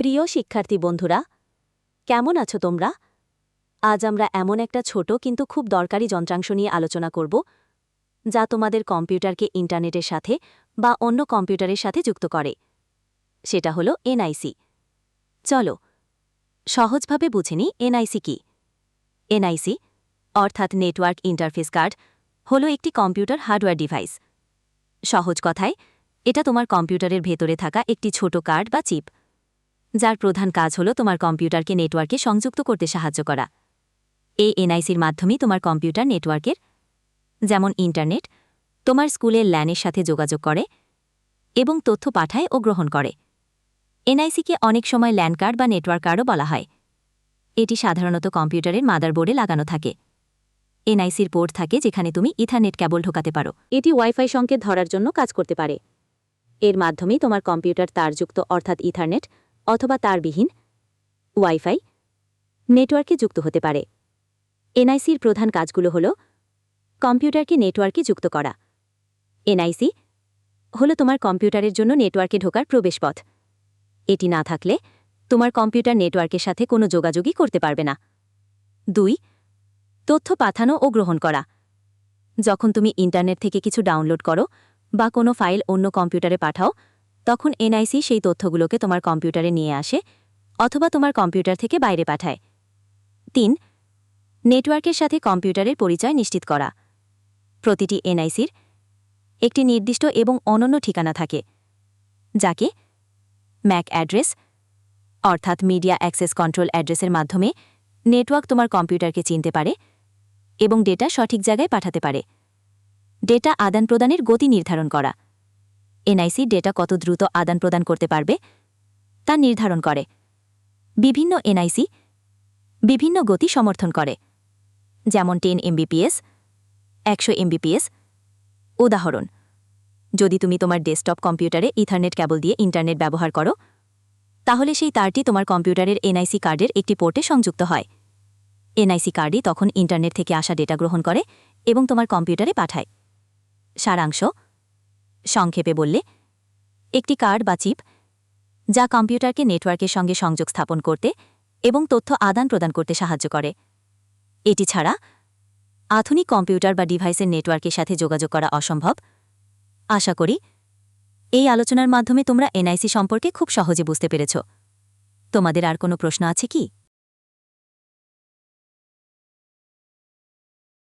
প্রিয় শিক্ষার্থী বন্ধুরা, কেমন আছো তোমরা? আজ আমরা এমন একটা ছোট কিন্তু খুব দরকারি যন্ত্রাংশ নিয়ে আলোচনা করব, যা তোমাদের কম্পিউটারকে ইন্টারনেটের সাথে বা অন্য কম্পিউটারের সাথে যুক্ত করে। সেটা হলো এনআইসি। চলো, সহজভাবে বুঝে নিই এনআইসি কি। এনআইসি, অর্থাৎ নেটওয়ার্ক ইন্টারফেস কার্ড, হলো একটি কম্পিউটার হার্ডওয়্যার ডিভাইস। সহজ কথায়, এটা তোমার কম্পিউটারের ভেতরে থাকা একটি ছোট কার্ড বা চিপ। যার প্রধান কাজ হল তোমার কম্পিউটারকে নেটওয়ার্কে সংযুক্ত করতে সাহায্য করা। এই এনআইসির মাধ্যমেই তোমার কম্পিউটার নেটওয়ার্কের, যেমন ইন্টারনেট, তোমার স্কুলের ল্যানের সাথে যোগাযোগ করে এবং তথ্য পাঠায় ও গ্রহণ করে। এনআইসিকে অনেক সময় ল্যান কার্ড বা নেটওয়ার্ক কার্ডও বলা হয়। এটি সাধারণত কম্পিউটারের মাদারবোর্ডে লাগানো থাকে। এনআইসির পোর্ট থাকে যেখানে তুমি ইথারনেট কেবল ঢোকাতে পারো। এটি ওয়াইফাই সংকেত ধরার জন্য কাজ করতে পারে। এর মাধ্যমেই তোমার কম্পিউটার তারযুক্ত অর্থাৎ ইথারনেট অথবা তারবিহীন, ওয়াইফাই নেটওয়ার্কে যুক্ত হতে পারে। এনআইসির প্রধান কাজগুলো হল কম্পিউটারকে নেটওয়ার্কে যুক্ত করা। এনআইসি হল তোমার কম্পিউটারের জন্য নেটওয়ার্কে ঢোকার প্রবেশপথ। এটি না থাকলে তোমার কম্পিউটার নেটওয়ার্কের সাথে কোনো যোগাযোগই করতে পারবে না। দুই, তথ্য পাঠানো ও গ্রহণ করা। যখন তুমি ইন্টারনেট থেকে কিছু ডাউনলোড করো বা কোনো ফাইল অন্য কম্পিউটারে পাঠাও তখন এনআইসি সেই তথ্যগুলোকে তোমার কম্পিউটারে নিয়ে আসে অথবা তোমার কম্পিউটার থেকে বাইরে পাঠায়। তিন, নেটওয়ার্কের সাথে কম্পিউটারের পরিচয় নিশ্চিত করা। প্রতিটি এনআইসির একটি নির্দিষ্ট এবং অনন্য ঠিকানা থাকে, যাকে ম্যাক অ্যাড্রেস অর্থাৎ মিডিয়া অ্যাক্সেস কন্ট্রোল অ্যাড্রেসের মাধ্যমে নেটওয়ার্ক তোমার কম্পিউটারকে চিনতে পারে এবং ডেটা সঠিক জায়গায় পাঠাতে পারে। ডেটা আদান প্রদানের গতি নির্ধারণ করা। এনআইসি ডেটা কত দ্রুত আদান প্রদান করতে পারবে, তা নির্ধারণ করে। বিভিন্ন এনআইসি বিভিন্ন গতি সমর্থন করে, যেমন টেন এমবিপিএস একশো এমবিপিএস উদাহরণ, যদি তুমি তোমার ডেস্কটপ কম্পিউটারে ইথারনেট কেবল দিয়ে ইন্টারনেট ব্যবহার করো, তাহলে সেই তারটি তোমার কম্পিউটারের এনআইসি কার্ডের একটি পোর্টে সংযুক্ত হয়। এনআইসি কার্ডই তখন ইন্টারনেট থেকে আসা ডেটা গ্রহণ করে এবং তোমার কম্পিউটারে পাঠায়। সারাংশ সংক্ষেপে বললে, একটি কার্ড বা চিপ, যা কম্পিউটারকে নেটওয়ার্কের সঙ্গে সংযোগ স্থাপন করতে এবং তথ্য আদান প্রদান করতে সাহায্য করে। এটি ছাড়া আধুনিক কম্পিউটার বা ডিভাইসের নেটওয়ার্কের সাথে যোগাযোগ করা অসম্ভব। আশা করি এই আলোচনার মাধ্যমে তোমরা এনআইসি সম্পর্কে খুব সহজে বুঝতে পেরেছ। তোমাদের আর কোনো প্রশ্ন আছে কি?